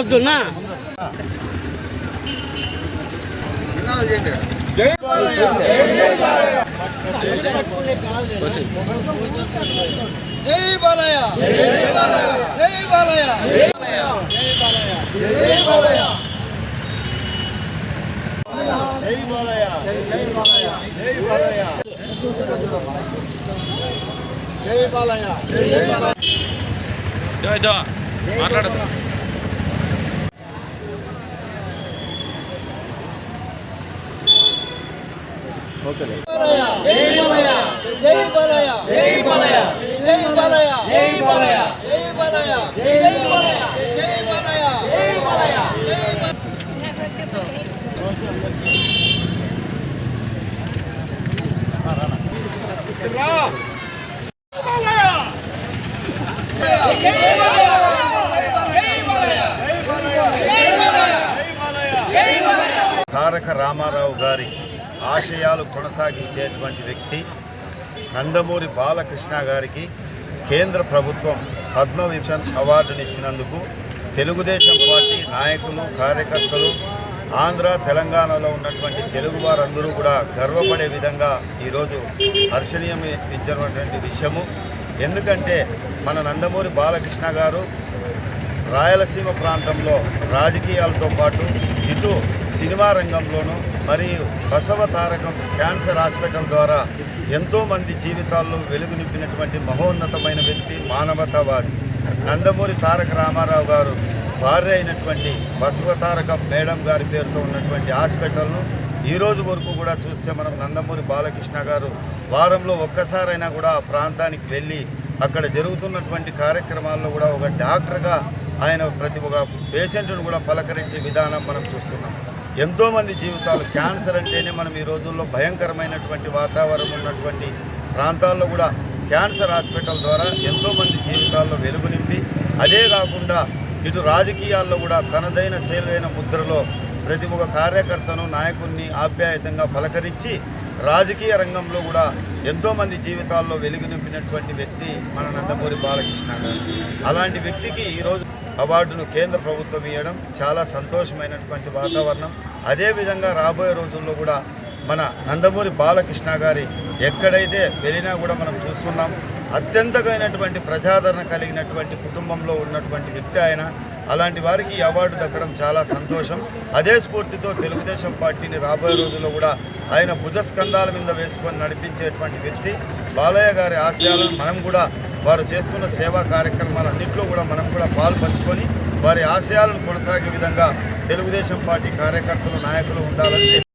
వద్దునా జై జై బాలయ్య జై బాలయ్య జై బాలయ్య జై బాలయ్య జై బాలయ్య జై బాలయ్య జై బాలయ్య జై బాలయ్య జై బాలయ్య మాట్లాడదు జై తారక రామారావు గారి ఆశయాలు కొనసాగించేటువంటి వ్యక్తి నందమూరి బాలకృష్ణ గారికి కేంద్ర ప్రభుత్వం పద్మవిభూషణ్ అవార్డునిచ్చినందుకు తెలుగుదేశం పార్టీ నాయకులు కార్యకర్తలు ఆంధ్ర తెలంగాణలో ఉన్నటువంటి తెలుగు వారందరూ కూడా గర్వపడే విధంగా ఈరోజు హర్షణీయమించినటువంటి విషయము. ఎందుకంటే మన నందమూరి బాలకృష్ణ గారు రాయలసీమ ప్రాంతంలో రాజకీయాలతో పాటు ఇటు సినిమా రంగంలోనూ మరియు బసవ తారకం క్యాన్సర్ హాస్పిటల్ ద్వారా ఎంతోమంది జీవితాల్లో వెలుగు నింపినటువంటి మహోన్నతమైన వ్యక్తి మానవతావాది నందమూరి తారక రామారావు గారు భార్య అయినటువంటి బసవ తారకం మేడం గారి పేరుతో ఉన్నటువంటి హాస్పిటల్ను ఈ రోజు వరకు కూడా చూస్తే మనం నందమూరి బాలకృష్ణ గారు వారంలో ఒక్కసారైనా కూడా ఆ ప్రాంతానికి వెళ్ళి అక్కడ జరుగుతున్నటువంటి కార్యక్రమాల్లో కూడా ఒక డాక్టర్గా ఆయన ప్రతి ఒక్క పేషెంట్ను కూడా పలకరించే విధానం మనం చూస్తున్నాం. ఎంతోమంది జీవితాలు క్యాన్సర్ అంటేనే మనం ఈ రోజుల్లో భయంకరమైనటువంటి వాతావరణం ఉన్నటువంటి ప్రాంతాల్లో కూడా క్యాన్సర్ హాస్పిటల్ ద్వారా ఎంతోమంది జీవితాల్లో వెలుగు నింపి అదే కాకుండా ఇటు రాజకీయాల్లో కూడా తనదైన శైలైన ముద్రలో ప్రతి ఒక్క కార్యకర్తను నాయకుడిని ఆప్యాయతంగా పలకరించి రాజకీయ రంగంలో కూడా ఎంతోమంది జీవితాల్లో వెలుగు నింపినటువంటి వ్యక్తి మన నందమూరి బాలకృష్ణ గారు. అలాంటి వ్యక్తికి ఈరోజు అవార్డును కేంద్ర ప్రభుత్వం ఇవ్వడం చాలా సంతోషమైనటువంటి వాతావరణం. అదేవిధంగా రాబోయే రోజుల్లో కూడా మన నందమూరి బాలకృష్ణ గారి ఎక్కడైతే వెళ్ళినా కూడా మనం చూస్తున్నాం. అత్యంతకైనటువంటి ప్రజాదరణ కలిగినటువంటి కుటుంబంలో ఉన్నటువంటి వ్యక్తి ఆయన. అలాంటి వారికి ఈ అవార్డు దక్కడం చాలా సంతోషం. అదే స్ఫూర్తితో తెలుగుదేశం పార్టీని రాబోయే రోజుల్లో కూడా ఆయన భుజస్కంధాల మీద వేసుకొని నడిపించేటువంటి వ్యక్తి. బాలయ్య గారి ఆశయాలను మనం కూడా వారు చేస్తున్న సేవా కార్యక్రమాలన్నింటిలో కూడా మనం కూడా పాలు పంచుకొని వారి ఆశయాలను కొనసాగే విధంగా తెలుగుదేశం పార్టీ కార్యకర్తలు నాయకులు ఉండాలని